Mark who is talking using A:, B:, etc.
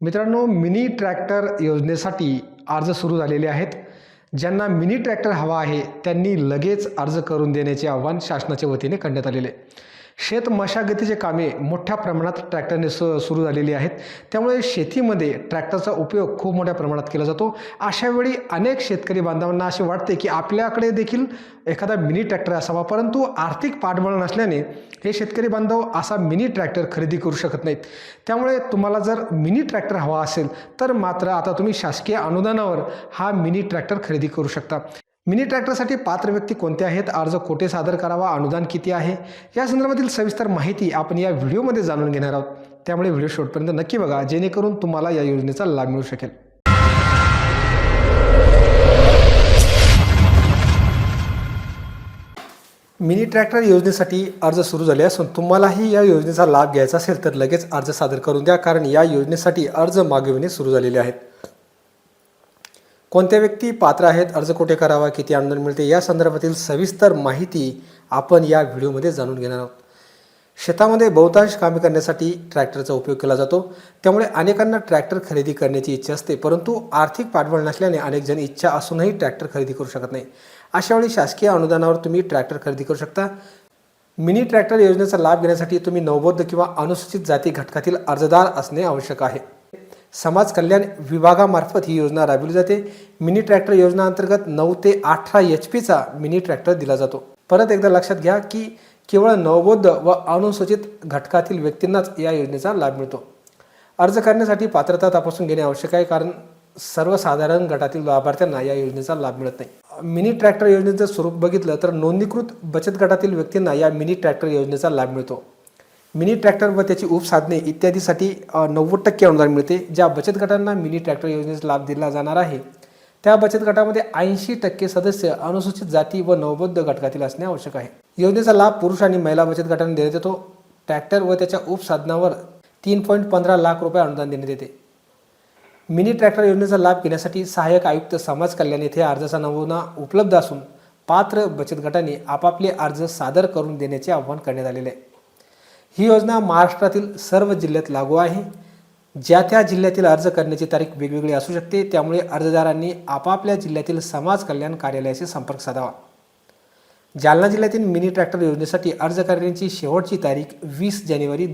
A: मित्रांनो mini tractor योजनेसाठी अर्ज सुरू झालेले आहेत ज्यांना मिनी ट्रॅक्टर हवा आहे त्यांनी लगेच अर्ज करून देण्याचे आव्हान शासनाच्या वतीने करण्यात आलेले आहे. शेत मशागतीचे कामे मोठ्या प्रमाणात ट्रॅक्टरने सु सुरू झालेली आहेत. त्यामुळे शेतीमध्ये ट्रॅक्टरचा उपयोग खूप मोठ्या प्रमाणात केला जातो. अशावेळी अनेक शेतकरी बांधवांना असे वाटते की आपल्याकडे देखील एखादा मिनी ट्रॅक्टर असावा परंतु आर्थिक पाठबळ नसल्याने हे शेतकरी बांधव असा मिनी ट्रॅक्टर खरेदी करू शकत नाहीत. त्यामुळे तुम्हाला जर मिनी ट्रॅक्टर हवा असेल तर मात्र आता तुम्ही शासकीय अनुदानावर हा मिनी ट्रॅक्टर खरेदी करू शकता. मिनी ट्रॅक्टरसाठी पात्र व्यक्ती कोणते आहेत? अर्ज कोठे सादर करावा? अनुदान किती आहे? या संदर्भातील सविस्तर माहिती आपण या व्हिडिओमध्ये जाणून घेणार आहोत. त्यामुळे व्हिडिओ शेवटपर्यंत नक्की बघा जेणेकरून तुम्हाला या योजनेचा लाभ मिळू शकेल. मिनी ट्रॅक्टर योजनेसाठी अर्ज सुरू झाले असून तुम्हालाही या योजनेचा लाभ घ्यायचा असेल तर लगेच अर्ज सादर करून द्या कारण या योजनेसाठी अर्ज मागविणे सुरू झालेले आहेत. कोणत्या व्यक्ती पात्र आहेत अर्ज कुठे करावा किती अनुदान मिळते या संदर्भातील सविस्तर माहिती आपण या व्हिडिओमध्ये जाणून घेणार आहोत. शेतामध्ये बहुतांश कामे करण्यासाठी ट्रॅक्टरचा उपयोग केला जातो. त्यामुळे अनेकांना ट्रॅक्टर खरेदी करण्याची इच्छा असते परंतु आर्थिक पाठबळ नसल्याने अनेक जण इच्छा असूनही ट्रॅक्टर खरेदी करू शकत नाही. अशावेळी शासकीय अनुदानावर तुम्ही ट्रॅक्टर खरेदी करू शकता. मिनी ट्रॅक्टर योजनेचा लाभ घेण्यासाठी तुम्ही नवबौद्ध किंवा अनुसूचित जाती घटकातील अर्जदार असणे आवश्यक आहे. समाज कल्याण विभागामार्फत ही योजना राबविली जाते. मिनी ट्रॅक्टर योजना अंतर्गत नऊ ते अठरा एच पीचा मिनी ट्रॅक्टर दिला जातो. परत एकदा लक्षात घ्या की केवळ नवबौद्ध व अनुसूचित घटकातील व्यक्तींनाच या योजनेचा लाभ मिळतो. अर्ज करण्यासाठी पात्रता तपासून घेणे आवश्यक आहे कारण सर्वसाधारण गटातील लाभार्थ्यांना या योजनेचा लाभ मिळत नाही. मिनी ट्रॅक्टर योजनेचं स्वरूप बघितलं तर नोंदणीकृत बचत गटातील व्यक्तींना या मिनी ट्रॅक्टर योजनेचा लाभ मिळतो. मिनी ट्रॅक्टर व त्याची उपसाधने इत्यादीसाठी नव्वद टक्के अनुदान मिळते ज्या बचत गटांना मिनी ट्रॅक्टर योजनेचा लाभ दिला जाणार आहे. त्या बचत गटामध्ये ऐंशी टक्के सदस्य अनुसूचित जाती व नवबौद्ध घटकातील असणे आवश्यक आहे. योजनेचा लाभ पुरुष आणि महिला बचत गटांना देण्यात येतो. ट्रॅक्टर व त्याच्या उपसाधनावर तीन पॉईंट पंधरा लाख रुपये अनुदान देण्यात येते. मिनी ट्रॅक्टर योजनेचा लाभ घेण्यासाठी सहाय्यक आयुक्त समाज कल्याण येथे अर्जाचा नमुना उपलब्ध असून पात्र बचत गटांनी आपापले अर्ज सादर करून देण्याचे आवाहन करण्यात आलेले आहे. ही योजना महाराष्ट्रातील सर्व जिल्ह्यात लागू आहे. ज्या त्या जिल्ह्यातील अर्ज करण्याची तारीख वेगवेगळी असू शकते त्यामुळे अर्जदारांनी आपापल्या जिल्ह्यातील समाज कल्याण कार्यालयाशी संपर्क साधावा. जालना जिल्ह्यातील मिनी ट्रॅक्टर योजनेसाठी अर्ज करण्याची शेवटची तारीख वीस जानेवारी